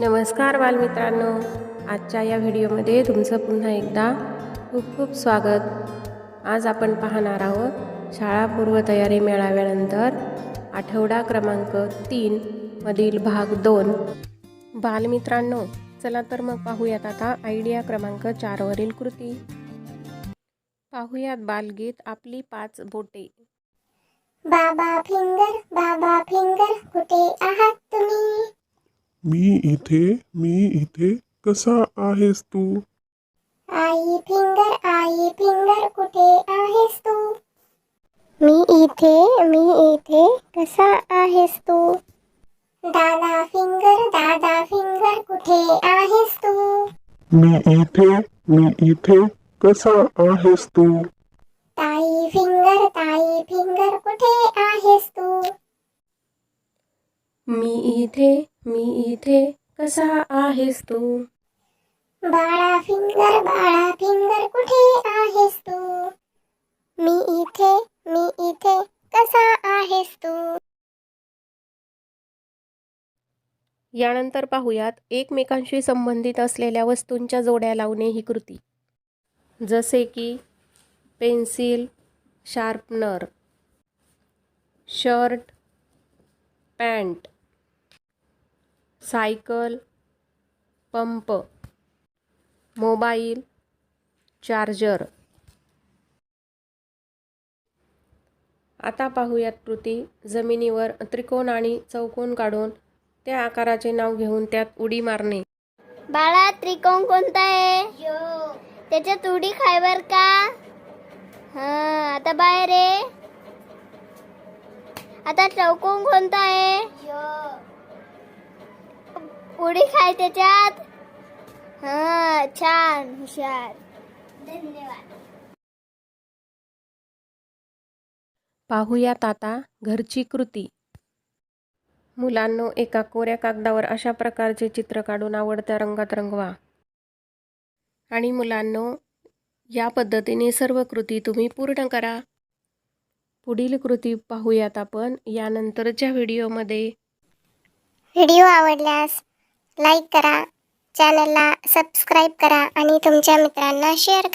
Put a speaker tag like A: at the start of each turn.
A: नमस्कार बालमित्रांनो. आजच्या या व्हिडिओमध्ये तुमचं पुन्हा एकदा खूप खूप स्वागत. आज आपण पाहणार आहोत शाळा पूर्वतयारी मेळाव्यानंतर आठवडा क्रमांक तीन मधील भाग दोन. बालमित्रांनो चला तर मग पाहूयात आता आयडिया क्रमांक चारवरील कृती. पाहूयात बालगीत आपली पाच बोटे.
B: बाबा फिंगर बाबा फिंगर कुठे आहात तुम्ही?
C: मी इथे मी इथे कसा आहेस तू?
B: आई फिंगर आई फिंगर कुठे आहेस तू? मी इथे मी इथे कसा आहेस तू? दादा फिंगर दादा फिंगर कुठे आहेस तू?
C: मी इथे मी इथे कसा आहेस तू?
B: ताई फिंगर ताई फिंगर कुठे आहेस तू?
A: मी इथे मी इथे कसा आहेस तू?
B: बाळा फिंगर बाळा फिंगर कुठे आहेस तू? मी इथे मी इथे कसा आहेस तू?
A: यानंतर पाहूयात एकमेकांशी संबंधित असलेल्या वस्तूंच्या जोड्या लावणे ही कृती. जसे की pencil sharpener shirt pant. Cycle pump mobile charger. आता पाहूयात कृती. जमिनीवर त्रिकोण आणि चौकोन काढून त्या आकाराचे नाव घेऊन त्यात उडी मारणे.
B: बाळा त्रिकोण कोणता आहे? त्याच्यात उडी खायवर का? हा आता बाहेर आहे आता चौकोन कोणता आहे? उडी खाय त्याच्यात. हा छान हुशार. धन्यवाद.
A: पाहूयात आता घरची कृती. मुलांनो एका कोऱ्या कागदावर अशा प्रकारचे चित्र काढून आवडत्या रंगात रंगवा. आणि मुलांनो या पद्धतीने सर्व कृती तुम्ही पूर्ण करा. पुढील कृती पाहूयात आपण. यानंतरच्या व्हिडिओमध्ये.
B: व्हिडिओ आवडल्यास लाईक करा चॅनलला सबस्क्राईब करा आणि तुमच्या मित्रांना शेअर